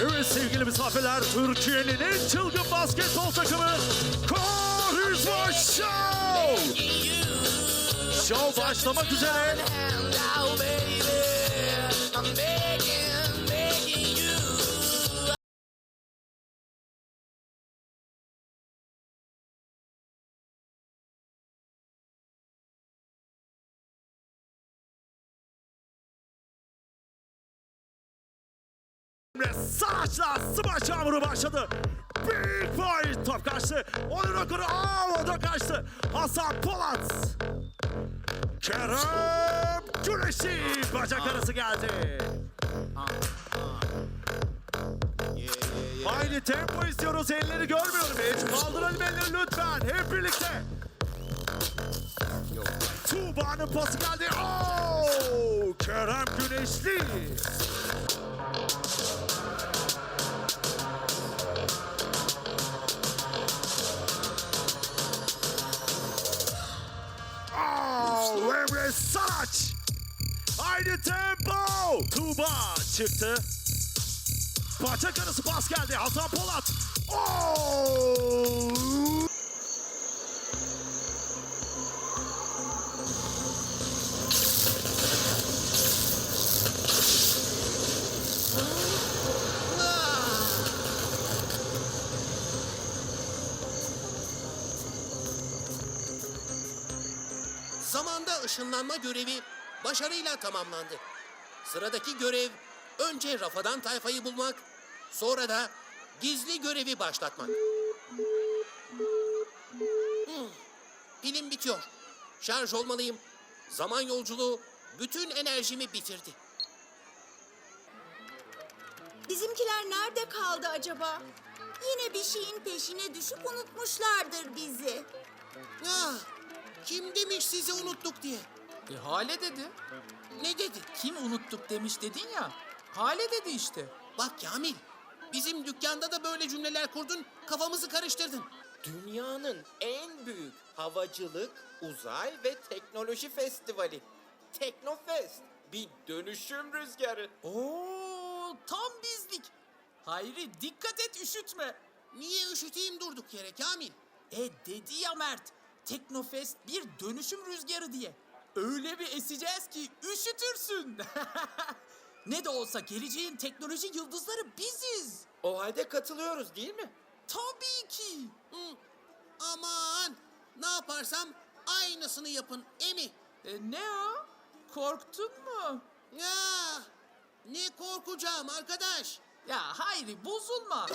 Evet sevgili misafirler, Türkiye'nin en çılgın basketbol takımı Karizma Show! Show başlamak üzere. Ve Saraç'la smaç yağmuru başladı. Big boy top kaçtı. Onun okuru aa da kaçtı. Hasan Polat. Kerem Güneşi bacak arası geldi. Aynı tempo istiyoruz. Elleri görmüyorum hiç. Kaldıralım elleri lütfen. Hep birlikte. Tuğba'nın pası geldi. Oo! Kerem Güneşli. Emre. Aynı tempo. Tuğba çıktı. Bacak arası pas geldi. Hasan Polat. Oh! Zamanda ışınlanma görevi başarıyla tamamlandı. Sıradaki görev önce Rafadan tayfayı bulmak, sonra da gizli görevi başlatmak. Hmm, Pilim bitiyor. Şarj olmalıyım. Zaman yolculuğu bütün enerjimi bitirdi. Bizimkiler nerede kaldı acaba? Yine bir şeyin peşine düşüp unutmuşlardır bizi. Ah, kim demiş sizi unuttuk diye? E Hale dedi. Ne dedi? Kim unuttuk demiş dedin ya. Hale dedi işte. Bak Kamil, bizim dükkanda da böyle cümleler kurdun, kafamızı karıştırdın. Dünyanın en büyük havacılık, uzay ve teknoloji festivali. Teknofest. Bir dönüşüm rüzgarı. Oo tam bizlik. Hayri dikkat et üşütme. Niye üşüteyim durduk yere Kamil? E dedi ya Mert. Teknofest bir dönüşüm rüzgarı diye. Öyle bir eseceğiz ki üşütürsün. ne de olsa geleceğin teknoloji yıldızları biziz. O halde katılıyoruz değil mi? Tabii ki. Hı, aman, ne yaparsam aynısını yapın Emi. E, ne o? Korktun mu? Ya, ne korkacağım arkadaş. Ya Hayri bozulma.